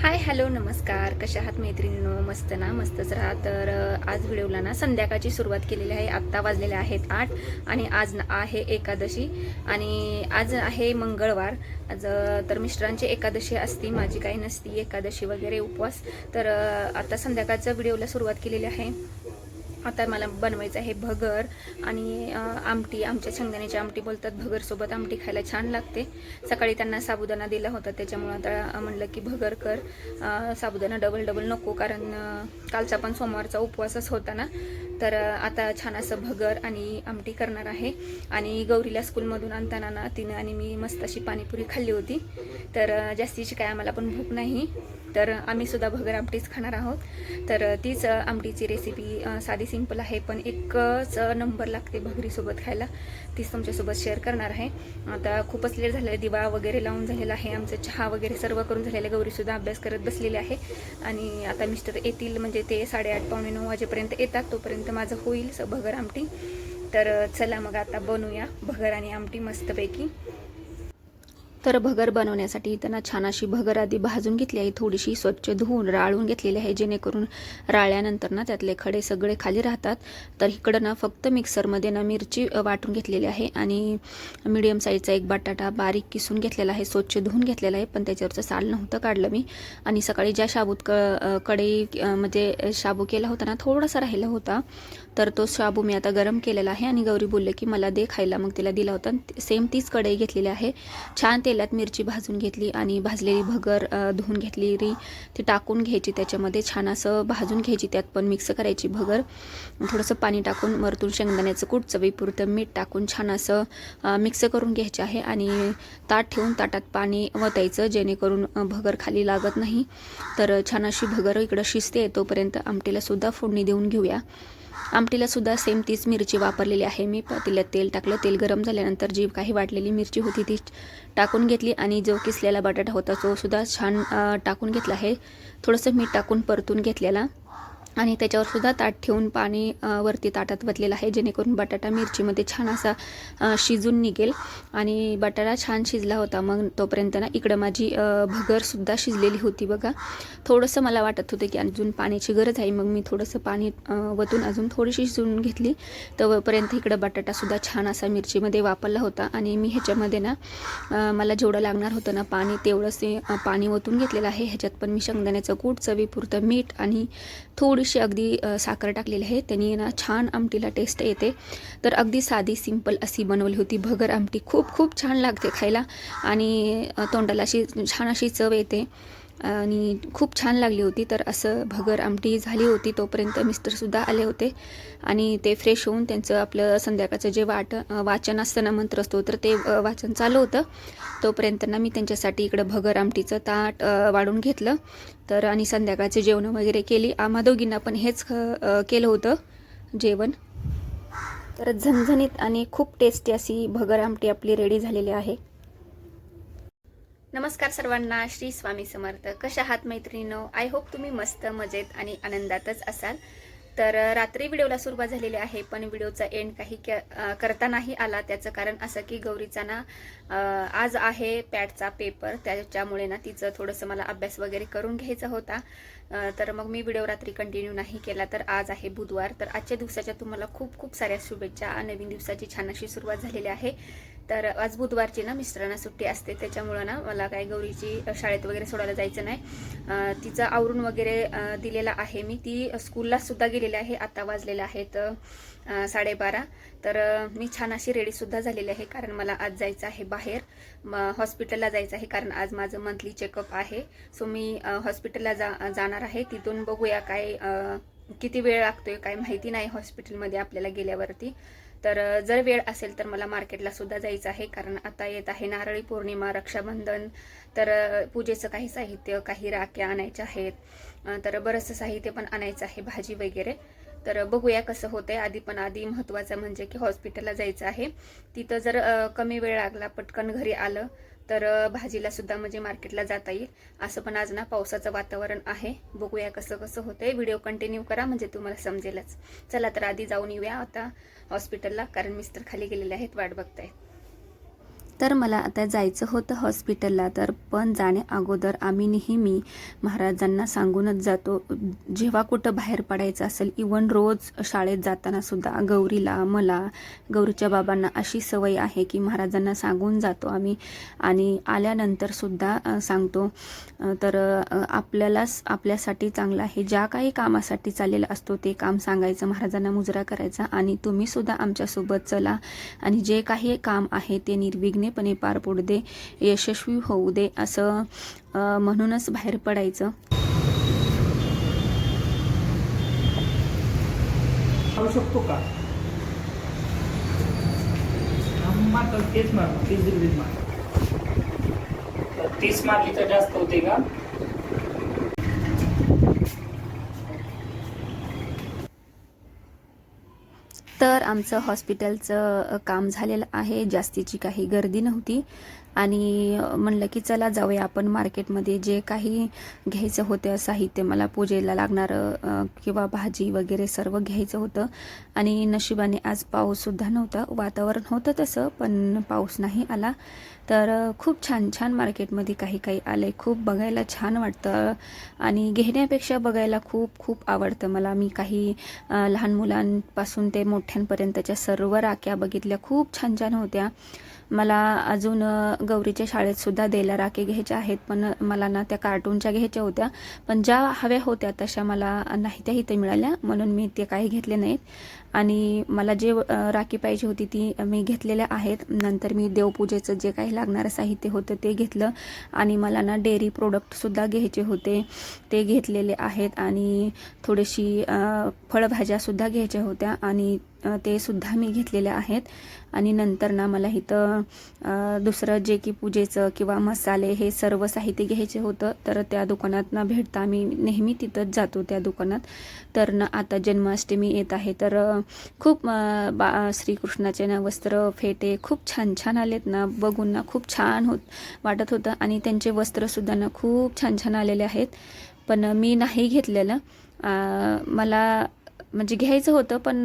Hi hello नमस्कार. कशा आहात मैत्रिणींनो? मस्त ना? मस्तच राहा. तर आज व्हिडिओला ना संध्याकाळची सुरुवात केलेली आहे. आत्ता वाजलेले आहेत आठ आणि आज ना आहे एकादशी आणि आज आहे मंगळवार. आज तर मिस्टरांची एकादशी असती माझी काही नसती एकादशी वगैरे उपवास. तर आता संध्याकाळचं व्हिडिओला सुरुवात केलेली आहे. आता मला बनवायचं आहे भगर आणि आमटी. आमच्या शेंगदाण्याची आमटी बोलतात भगरसोबत आमटी खायला छान लागते. सकाळी त्यांना साबुदाणा दिला होता त्याच्यामुळं आता म्हणलं की भगर कर. साबुदाणा डबल डबल नको कारण कालचा पण सोमवारचा उपवासच होता ना. तर आता छान असं भगर आणि आमटी करणार आहे. आणि गौरीला स्कूलमधून आणताना ना तिनं आणि मी मस्त अशी पाणीपुरी खाल्ली होती. तर जास्तीची काय आम्हाला पण भूक नाही. तर आम्ही सुद्धा भगर आमटीच खाणार आहोत. तर तीच आमटीची रेसिपी साधी सिंपल आहे पण एकच नंबर लागते भगरीसोबत खायला. तीच तुमच्यासोबत शेअर करणार आहे. आता खूपच लेट झालेलं आहे दिवा वगैरे लावून झालेला आहे आमचं चहा वगैरे सर्व करून झालेलं आहे. गौरीसुद्धा अभ्यास करत बसलेली आहे. आणि आता मिस्टर येतील म्हणजे ते साडेआठ पावणे नऊ वाजेपर्यंत येतात तोपर्यंत माझं होईल भगर आमटी. तर चला मग आता बनवूया भगर आणि आमटी मस्तपैकी. तर भगर बनवण्यासाठी त्यांना छान अशी भगर आधी भाजून घेतली आहे. थोडीशी स्वच्छ धुवून राळून घेतलेली आहे. जेणेकरून राळल्यानंतर ना त्यातले खडे सगळे खाली राहतात. तर इकडं ना फक्त मिक्सरमध्ये ना मिरची वाटून घेतलेली आहे. आणि मीडियम साईजचा एक बटाटा बारीक किसून घेतलेला आहे. स्वच्छ धुवून घेतलेला आहे. पण त्याच्यावरचं साल नव्हतं काढलं मी. आणि सकाळी ज्या शाबूत क अ, कढई म्हणजे शाबू केला होता ना थोडासा राहिला होता. तर तो शाबू मी आता गरम केलेला आहे. आणि गौरी बोलले की मला दे खायला. मग तिला दिला होता. सेम तीच कढई घेतलेली आहे. छान तेलात मिरची भाजून घेतली आणि भाजलेली भगर धुवून घेतलेली ती टाकून घ्यायची त्याच्यामध्ये. छान असं भाजून घ्यायची त्यात पण मिक्स करायची भगर. थोडंसं पाणी टाकून मरतून शेंगदाण्याचं कूट चवीपुरतं मीठ टाकून छान असं मिक्स करून घ्यायचे आहे आणि ताट ठेवून ताटात पाणी वतायचं जेणेकरून भगर खाली लागत नाही. तर छान अशी भगर इकडं शिजते तोपर्यंत आमटीलासुद्धा फोडणी देऊन घेऊया. आमटीला सुद्धा सेम तीच मिरची वापरलेली आहे. मी पातेल्यात तेल टाकलं. तेल गरम झाल्यानंतर जी काही वाटलेली मिरची होती ती टाकून घेतली आणि जो किसलेला बटाटा होता तो सुद्धा छान टाकून घेतला. आहे थोडंसं मीठ टाकून परतून घेतलेला. आणि त्याच्यावर सुद्धा ताट ठेवून पाणी वरती ताटात वतलेलं आहे. जेणेकरून बटाटा मिरचीमध्ये छान असा शिजून निघेल. आणि बटाटा छान शिजला होता मग तोपर्यंत ना इकडं माझी भगरसुद्धा शिजलेली होती बघा. थोडंसं मला वाटत होतं की अजून पाण्याची गरज आहे. मग मी थोडंसं पाणी वतून अजून थोडीशी शिजवून घेतली. तोपर्यंत इकडं बटाटासुद्धा छान असा मिरचीमध्ये वापरला होता. आणि मी ह्याच्यामध्ये ना मला जेवढं लागणार होतं ना पाणी तेवढंच पाणी वतून घेतलेलं आहे. ह्याच्यात पण मी शेंगदाण्याचं कूट चवीपुरतं मीठ आणि थोडी थोडीशी अगदी साखर टाकलेली आहे. त्यांनी ना छान आमटीला टेस्ट येते. तर अगदी साधी सिंपल अशी बनवली होती. भगर आमटी खूप खूप छान लागते खायला. आणि तोंडाला अशी छान अशी चव येते. आणि खूप छान लागली होती. तर असं भगर आमटी झाली होती तोपर्यंत मिस्टरसुद्धा आले होते. आणि ते फ्रेश होऊन त्यांचं आपलं संध्याकाळचं जे वाट वाचन असतं ना तर ते वाचन चालू होतं. तोपर्यंत ना मी त्यांच्यासाठी इकडं भगर आमटीचं ताट वाढून घेतलं. तर आणि संध्याकाळचे जेवण वगैरे केली. आम्हा दोघींना पण हेच ख- केलं होतं जेवण. तर झणझणीत आणि खूप टेस्टी अशी भगर आमटी आपली रेडी झालेली आहे. नमस्कार सर्वांना श्री स्वामी समर्थ. कशा आहात मैत्रिणीनो? आय होप तुम्ही मस्त मजेत आणि आनंदातच असाल. तर रात्री व्हिडिओला सुरुवात झालेली आहे पण व्हिडिओचा एंड काही करता नाही आला. त्याचं कारण असं की गौरीचा ना आज आहे पॅटचा पेपर त्याच्यामुळे ना तिचं थोडंसं मला अभ्यास वगैरे करून घ्यायचा होता. तर मग मी व्हिडिओ रात्री कंटिन्यू नाही केला. तर आज आहे बुधवार. तर आजच्या दिवसाच्या तुम्हाला खूप खूप साऱ्या शुभेच्छा. नवीन दिवसाची छान अशी सुरुवात झालेली आहे. तर आज बुधवारची ना मिस्टरांना सुट्टी असते त्याच्यामुळं ना मला काय गौरीची शाळेत वगैरे सोडायला जायचं नाही. तिचं आवरून वगैरे दिलेला आहे मी. ती स्कूलला सुद्धा गेलेली आहे आता वाजलेलं आहेत साडेबारा. तर मी छान अशी रेडीसुद्धा झालेली आहे कारण मला आज जायचं आहे बाहेर. म हॉस्पिटलला जायचं आहे कारण आज माझं मंथली चेकअप आहे. सो मी हॉस्पिटलला जा जाणार आहे. तिथून बघूया काय किती वेळ लागतोय काय माहिती नाही हॉस्पिटलमध्ये आपल्याला गेल्यावरती. तर जर वेळ असेल तर मला मार्केटला सुद्धा जायचं आहे कारण आता येत आहे नारळी पौर्णिमा रक्षाबंधन. तर पूजेचं काही साहित्य काही राख्या आणायच्या आहेत. तर बरंचसं साहित्य पण आणायचं आहे भाजी वगैरे. तर बघूया कसं होतंय. आधी पण आधी महत्त्वाचं म्हणजे की हॉस्पिटलला जायचं आहे. तिथं जर कमी वेळ लागला पटकन घरी आलं तर भाजीला सुद्धा म्हणजे मार्केटला जाता येईल. असं पण आज ना पावसाचं वातावरण आहे. बघूया कसं कसं होतंय. व्हिडिओ कंटिन्यू करा म्हणजे तुम्हाला समजेलच. चला तर आधी जाऊन येऊया आता हॉस्पिटलला कारण मिस्टर खाली गेलेले आहेत वाट बघतायत. तर मला आता जायचं होतं हॉस्पिटलला तर पण जाण्या अगोदर आम्ही नेहमी महाराजांना सांगूनच जातो जेव्हा कुठं बाहेर पडायचं असेल इवन रोज शाळेत जाताना सुद्धा गौरीला मला गौरीच्या बाबांना अशी सवय आहे की महाराजांना सांगून जातो आम्ही. आणि आल्यानंतर सुद्धा सांगतो तर आपल्यालाच आपल्यासाठी चांगलं आहे. ज्या काही कामासाठी चाललेलं असतो ते काम सांगायचं महाराजांना मुजरा करायचा आणि तुम्ही सुद्धा आमच्यासोबत चला. आणि जे काही काम आहे ते निर्विघ्ने पूर्णपणे पार पडू दे यशस्वी होऊ दे असं म्हणूनच बाहेर पडायचं. शकतो का? तेच मार तीस डिग्रीत मार. तीस मारली तर जास्त होते का? तर आमचं हॉस्पिटलचं काम झालेलं आहे. जास्तीची काही गर्दी नव्हती. आणि म्हणलं की चला जाऊया आपण मार्केटमध्ये. जे काही घ्यायचं होतं साहित्य मला पूजेला लागणारं किंवा भाजी वगैरे सर्व घ्यायचं होतं. आणि नशिबाने आज पाऊससुद्धा नव्हता. वातावरण होतं तसं पण पाऊस नाही आला. तर खूप छान छान मार्केटमध्ये काही काही आलं खूप बघायला छान वाटतं. आणि घेण्यापेक्षा बघायला खूप खूप आवडतं मला. मी काही लहान मुलांपासून ते मोठ्यांपर्यंतच्या सर्व राख्या बघितल्या. खूप छान छान होत्या. मला अजून गौरीच्या शाळेतसुद्धा द्यायला राखे घ्यायच्या आहेत पण मला ना त्या कार्टूनच्या घ्यायच्या होत्या. पण ज्या हव्या होत्या तशा मला नाही त्या इथे मिळाल्या म्हणून मी ते काही घेतले नाहीत. आणि मला जे राखी पाहिजे होती ती मी घेतलेल्या आहेत. नंतर मी देवपूजेचं जे काही लागणारं साहित्य होतं ते घेतलं. आणि मला ना डेअरी प्रोडक्टसुद्धा घ्यायचे होते ते घेतलेले आहेत. आणि थोडीशी फळभाज्यासुद्धा घ्यायच्या होत्या. आणि ते सुद्धा मी घेतलेले आहेत. आणि नंतर ना मला इथं दुसरं जे की पूजेचं किंवा मसाले हे सर्व साहित्य घ्यायचे होतं तर त्या दुकानात ना भेटता आम्ही नेहमी तिथंच जातो त्या दुकानात. तर ना आता जन्माष्टमी येत आहे तर खूप बा श्रीकृष्णाचे ना वस्त्र फेटे खूप छान छान आलेत ना बघून ना खूप छान होत वाटत होतं. आणि त्यांचे वस्त्रसुद्धा ना खूप छान छान आलेले आहेत. पण मी नाही घेतलेलं. मला म्हणजे घ्यायचं होतं पण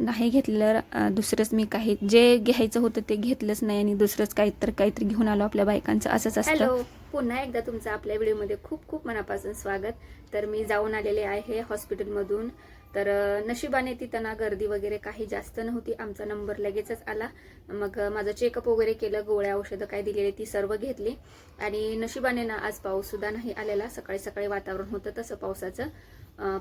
नाही घेतलेलं दुसरंच मी काही जे घ्यायचं होतं ते घेतलंच नाही आणि दुसरंच काहीतरी काहीतरी घेऊन आलो आपल्या बायकांचं. असंच असतं. पुन्हा एकदा तुमचं आपल्या व्हिडिओमध्ये खूप खूप मनापासून स्वागत. तर मी जाऊन आलेले आहे हॉस्पिटलमधून. तर नशिबाने तिथं ना गर्दी वगैरे काही जास्त नव्हती. आमचा नंबर लगेचच आला. मग माझं चेकअप वगैरे केलं गोळ्या औषधं काय दिलेली ती सर्व घेतली. आणि नशिबाने ना आज पाऊस सुद्धा नाही आलेला. सकाळी सकाळी वातावरण होतं तसं पावसाचं.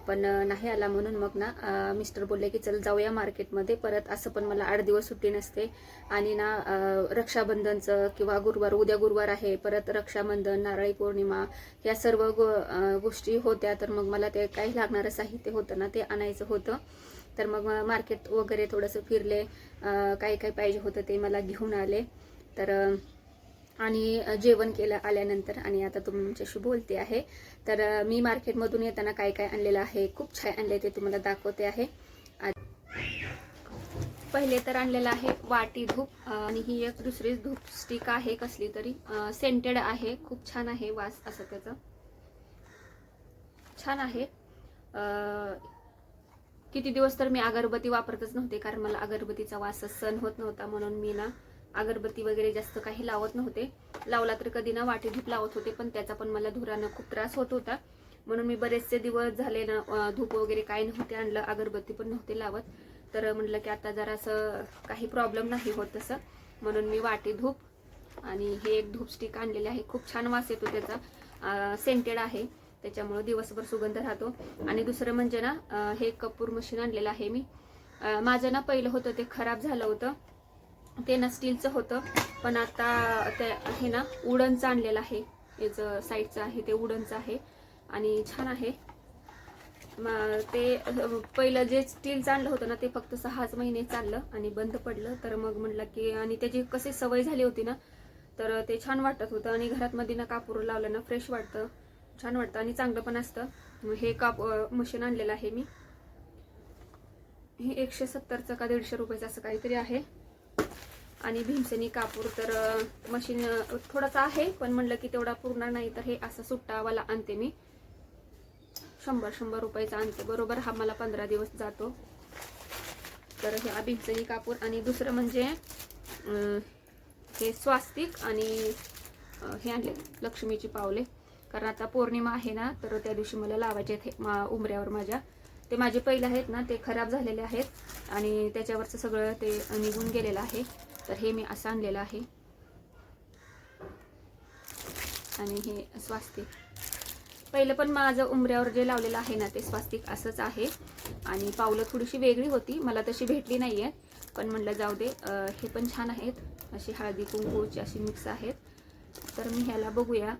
पण नाही आला म्हणून मग ना मिस्टर बोलले की चल जाऊया मार्केटमध्ये परत असं पण मला आठ दिवस सुट्टी नसते. आणि ना रक्षाबंधनचं किंवा गुरुवार उद्या गुरुवार आहे. परत रक्षाबंधन नारळी पौर्णिमा या सर्व गो गोष्टी होत्या. तर मग मला ते काही लागणारं साहित्य होतं ना ते आणायचं होतं. तर मग मार्केट वगैरे थोडंसं फिरले. काही काही पाहिजे होतं ते मला घेऊन आले. तर आणि जेवण केलं आल्यानंतर आणि आता तुमच्याशी बोलते आहे. तर मी मार्केटमधून येताना काय काय आणलेलं आहे खूप छान आणले ते तुम्हाला दाखवते आहे. पहिले तर आणलेलं आहे वाटी धूप आणि ही एक दुसरी धूप स्टिक आहे कसली तरी सेंटेड आहे. खूप छान आहे वास असं त्याचं. छान आहे. किती दिवस तर मी अगरबत्ती वापरतच नव्हते कारण मला अगरबत्तीचा वास सहन होत नव्हता म्हणून मी ना अगरबत्ती वगैरे जास्त काही लावत नव्हते. लावला तर कधी ना वाटी धूप लावत होते पण त्याचा पण मला धुरानं खूप त्रास होत होता. म्हणून मी बरेचसे दिवस झाले ना धूप वगैरे काही नव्हते आणलं अगरबत्ती पण नव्हते लावत. तर म्हणलं की आता जरा असं काही प्रॉब्लेम नाही होत तसं. म्हणून मी वाटी धूप आणि हे एक धूप स्टिक आणलेले आहे. खूप छान वास येतो त्याचा. सेंटेड आहे. त्याच्यामुळे दिवसभर सुगंध राहतो. आणि दुसरं म्हणजे ना हे कपूर मशीन आणलेलं आहे मी. माझं ना पहिलं होतं ते खराब झालं होतं. ते ना स्टीलचं होतं. पण आता ते हे ना उडनचं आणलेलं आहे. याचं साईडचं आहे ते उडनचं आहे. आणि छान आहे. ते पहिलं जे स्टीलचं आणलं होतं ना ते फक्त सहाच महिने चाललं आणि बंद पडलं. तर मग म्हणलं की आणि त्याची कशी सवय झाली होती ना तर ते छान वाटत होतं. आणि घरात मध्ये ना कापूर लावलं ना फ्रेश वाटतं. छान वाटतं आणि चांगलं पण असतं. हे काप मशीन आणलेलं आहे मी. हे एकशे सत्तरचं का दीडशे रुपयाचं असं काहीतरी आहे. आणि भीमसेनी कापूर तर मशीन थोडासा आहे पण म्हणलं की तेवढा पूर्ण नाही तर हे असं सुट्टावाला आणते मी. शंभर शंभर रुपयाचा आणते. बरोबर हा मला पंधरा दिवस जातो. तर हे भीमसेनी कापूर आणि दुसरं म्हणजे हे स्वास्तिक आणि हे आणले लक्ष्मीची पावले. कारण आता पौर्णिमा आहे ना तर त्या दिवशी मला लावायचे आहेत हे मा उंबऱ्यावर माझ्या. ते माझे पहिले आहेत ना ते खराब झालेले आहेत. आणि त्याच्यावरचं सगळं ते निघून गेलेलं आहे. तर हे मी असं आणलेलं आहे. आणि हे स्वास्तिक. पहिलं पण माझं उंबऱ्यावर जे लावलेलं आहे ना ते स्वास्तिक असंच आहे. आणि पावलं थोडीशी वेगळी होती मला तशी भेटली नाही आहे पण म्हणलं जाऊ दे हे पण छान आहेत. अशी हळदी कुंकूची अशी मिक्स आहेत. तर मी ह्याला बघूया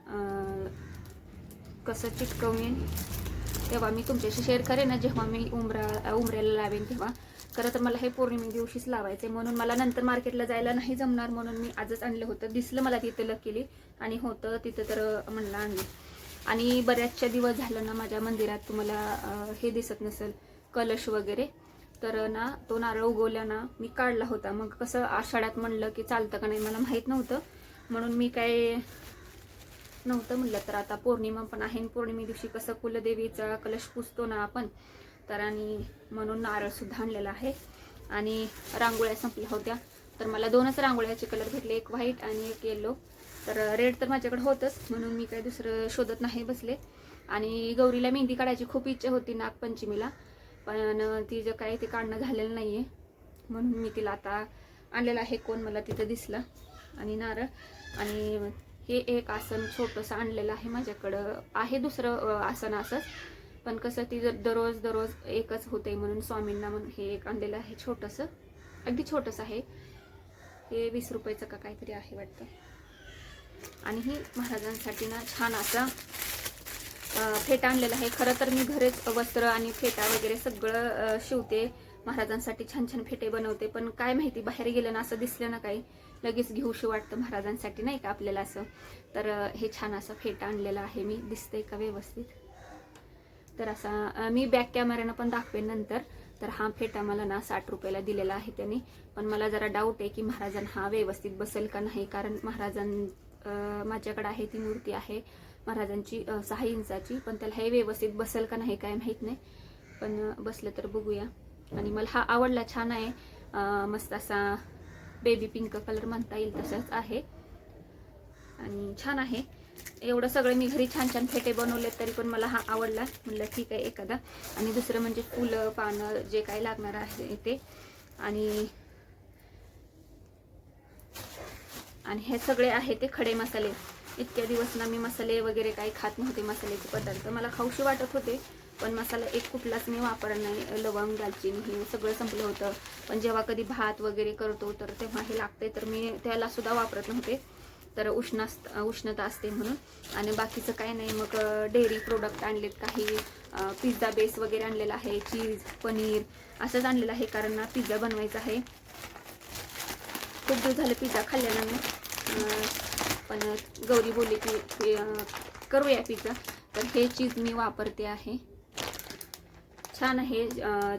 कसं चिटकवेन तेव्हा मी तुमच्याशी शेअर करेन ना जेव्हा मी उमरा उमऱ्याला लावेन तेव्हा. खरं तर मला हे पौर्णिमे दिवशीच लावायचे म्हणून मला नंतर मार्केटला जायला नाही जमणार म्हणून मी आजच आणलं होतं. दिसलं मला तिथं लकीली. आणि होतं तिथं तर म्हणलं आणलं आणि बऱ्याचशा दिवस झालं ना माझ्या मंदिरात तुम्हाला हे दिसत नसेल कलश वगैरे. तर ना तो नारळ उगवला ना मी काढला होता. मग कसं आषाढात म्हणलं की चालतं का नाही मला माहीत नव्हतं. म्हणून मी काय नव्हतं म्हणलं. तर आता पौर्णिमा पण आहे पौर्णिमे दिवशी कसं कुलदेवीचा कलश पुजतो ना आपण तर आणि म्हणून नारळ सुद्धा आणलेला आहे. आणि रांगोळ्या संपल्या होत्या. तर मला दोनच रांगोळ्याचे कलर भेटले एक व्हाईट आणि एक येलो तर रेड तर माझ्याकडे होतच म्हणून मी काही दुसरं शोधत नाही बसले. आणि गौरीला मेहंदी काढायची खूप इच्छा होती नागपंचमीला. पण ती जे काय ते काढणं झालेलं नाही आहे म्हणून मी तिला आता आणलेलं आहे कोण मला तिथं दिसलं. आणि नारळ. आणि हे एक आसन छोटंसं आणलेलं आहे माझ्याकडं. आहे दुसरं आसन असंच. पण कसं ती जर दररोज दररोज एकच होते म्हणून स्वामींना म्हणून हे एक आणलेलं आहे छोटंसं. अगदी छोटंसं आहे. हे वीस रुपयाचं का काहीतरी आहे वाटतं. आणि ही महाराजांसाठी ना छान असा फेटा आणलेला आहे. खरं तर मी घरीच वस्त्र आणि फेटा वगैरे सगळं शिवते. महाराजांसाठी छान छान फेटे बनवते. पण काय माहिती बाहेर गेलं ना असं दिसलं ना काही लगेच घेऊशी वाटतं महाराजांसाठी नाही का आपल्याला असं. तर हे छान असं फेटा आणलेला आहे मी. दिसतंय का व्यवस्थित? तर असा मी बॅक कॅमेऱ्यानं पण दाखवेन नंतर. तर हा फेटा मला ना साठ रुपयाला दिलेला आहे त्याने. पण मला जरा डाऊट आहे की महाराजांना हा व्यवस्थित बसेल का नाही. कारण महाराजां माझ्याकडे आहे ती मूर्ती आहे महाराजांची सहा इंचाची. पण त्याला हे व्यवस्थित बसेल का नाही काय माहीत नाही. पण बसलं तर बघूया. आणि मला हा आवडला छान आहे. मस्त असा बेबी पिंक कलर म्हणता येईल तसाच आहे. आणि छान आहे. एवढं सगळं मी घरी छान छान फेटे बनवले तरी पण मला हा आवडला. म्हणलं ठीक आहे एखादा. आणि दुसरं म्हणजे फुलं पानं जे काही लागणार आहे ते. आणि आणि हे सगळे आहे ते खडे मसाले. इतक्या दिवस ना मी मसाले वगैरे काही खात नव्हते मसाल्याचे पदार्थ. मला खाऊशी वाटत होते पण मसाला एक कुठलाच मी वापरणार नाही. लवंग दालचिनी हे सगळं संपलं होतं. पण जेव्हा कधी भात वगैरे करतो तर तेव्हा हे लागते तर मी त्याला सुद्धा वापरत नव्हते. तर उष्ण असत- उष्णता असते म्हणून. आणि बाकीचं काही नाही. मग डेअरी प्रोडक्ट आणलेत काही पिझ्झा बेस वगैरे आणलेला आहे चीज पनीर असंच आणलेलं आहे. कारण ना पिझ्झा बनवायचा आहे. खूप दिवस झालं पिझ्झा खाल्लेला नाही. पण गौरी बोलली की करूया पिझ्झा तर हे चीज मी वापरते आहे. छान आहे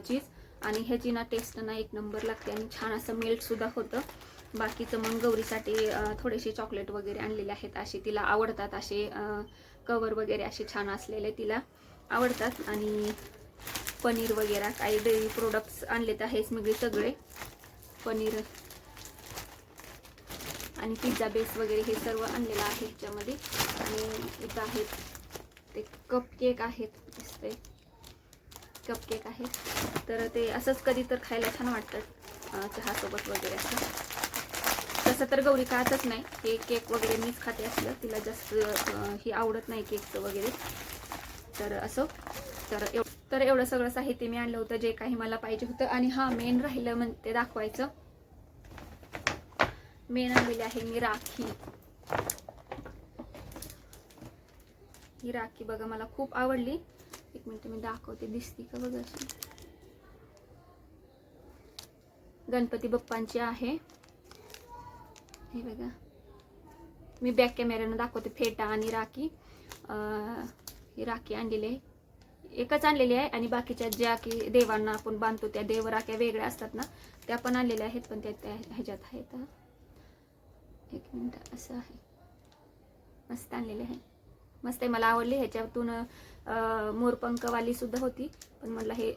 चीज आणि ह्याची ना टेस्ट ना एक नंबर लागते. आणि छान असं मेल्टसुद्धा होतं. बाकीचं मग गौरीसाठी थोडेसे चॉकलेट वगैरे आणलेले आहेत असे तिला आवडतात असे कवर वगैरे असे छान असलेले तिला आवडतात. आणि पनीर वगैरे काही डेअरी प्रोडक्ट्स आणलेत आहेत सगळे सगळे. पनीर आणि पिझ्झा बेस वगैरे हे सर्व आणलेलं आहे ह्याच्यामध्ये. आणि इथं आहेत ते कप केक आहेत दिसते कप केक आहेत. तर ते असंच कधी तर खायला छान वाटतं चहासोबत वगैरे असं. तसं तर गौरी खातच नाही. हे केक वगैरे मीच खाते असलं. तिला जास्त हे ही आवडत नाही केकचं वगैरे. तर असो. तर एव तर एवढं सगळं साहित्य मी आणलं होतं जे काही मला पाहिजे होतं. आणि हा मेन राहिलं म्हणते दाखवायचं. मेन आणलेली आहे मी राखी. ही राखी बघा मला खूप आवडली. एक मिनिट मी दाखवते. दिसती का बघा अशी? गणपती बाप्पांची आहे. हे बघा. मी बॅक कॅमेऱ्यानं दाखवते फेटा आणि राखी. ही राखी आणलेली आहे. एकच आणलेली आहे आणि बाकीच्या ज्या की देवांना आपण बांधतो त्या देव राख्या वेगळ्या असतात ना त्या पण आणलेल्या आहेत पण त्या त्या ह्याच्यात आहेत. एक मिनिट असं आहे. मस्त आणलेले आहे. मस्त आहे मला आवडली. ह्याच्यातून मोरपंखवाली सुद्धा होती. पण मला हे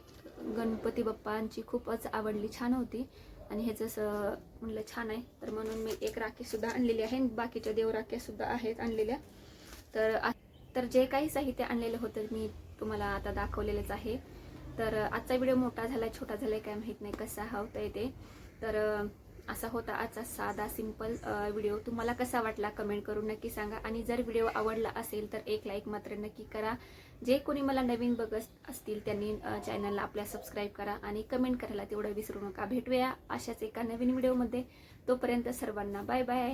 गणपती बाप्पांची खूपच आवडली. छान होती. आणि हे जसं म्हणलं छान आहे. तर म्हणून मी एक राखीसुद्धा आणलेली आहे बाकीच्या देवराख्यासुद्धा आहेत आणलेल्या. तर तर जे काही साहित्य आणलेलं होतं मी तुम्हाला आता दाखवलेलंच आहे. तर आजचा व्हिडिओ मोठा झाला छोटा झाला काय माहीत नाही कसा होता येते तर असा होता आजचा साधा सिंपल व्हिडिओ तुम्हाला कसा वाटला कमेंट करून नक्की सांगा. आणि जर व्हिडिओ आवडला असेल तर एक लाईक मात्र नक्की करा. जे कोणी मला नवीन बघत असतील त्यांनी चॅनलला आपल्या सबस्क्राईब करा आणि कमेंट करायला तेवढं विसरू नका. भेटूया अशाच एका नवीन व्हिडिओमध्ये तोपर्यंत सर्वांना बाय बाय